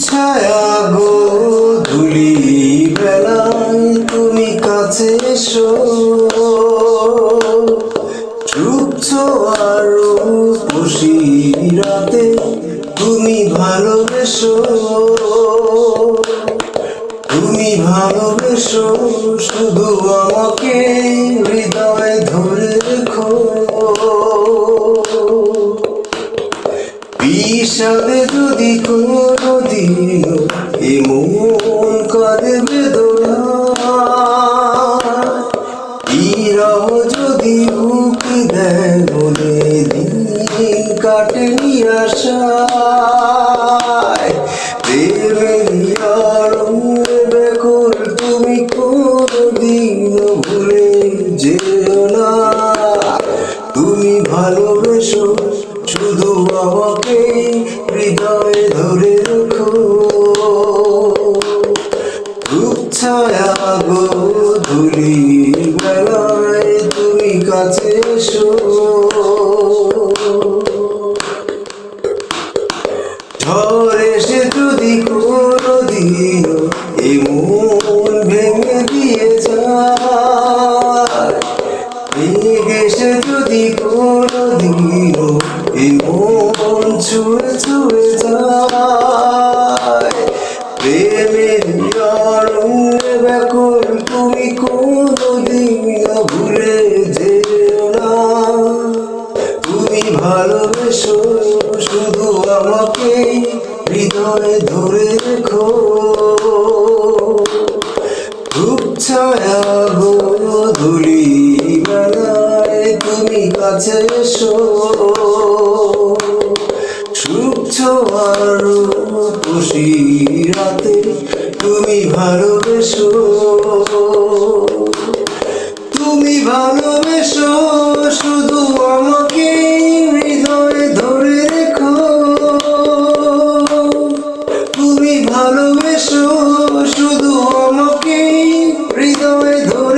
ছায়া গো ধুলি বেলায় তুমি কাছে এসো। চুপ আরও খুশি রাতে তুমি ভালোবেসো। তুমি ভালোবেসো শুধু আমাকে হৃদয় বিষাদে যদি কোনো দিন এমন কাঁদে বেদনা, ইরাও যদি উকি দেয় বলে দিন কাটে নিরাশায় বেকুল তুমি কোনদিন ভুলে যেও না। তুমি ভালোবেসো শুধু আমাকে হৃদয়ে ধরে রাখো। ছায়া গো ধুলি বেলায় তুমি কাছে এসো। ঝড় এসে যদি কোনো দিন এমন ভেঙে দিয়ে যায় এসে যদি কোনো দিন এমন ছুঁয়ে ছুঁয়ে যায়। প্রেমের অরণ্যে ব্যাকুল, তুমি কোনো দিন ভুলে যেও না। তুমি ভালোবেসো, শুধু আমাকে হৃদয়ে ধরে রেখো। রূপ ছায়া গো ধুলি বেলায় তুমি কাছে এসো। আর খুশি রাতে তুমি ভালোবেসো। তুমি ভালোবেসো, শুধু আমাকে হৃদয়ে ধরে রেখো। তুমি ভালোবেসো, শুধু আমাকে হৃদয়ে ধরে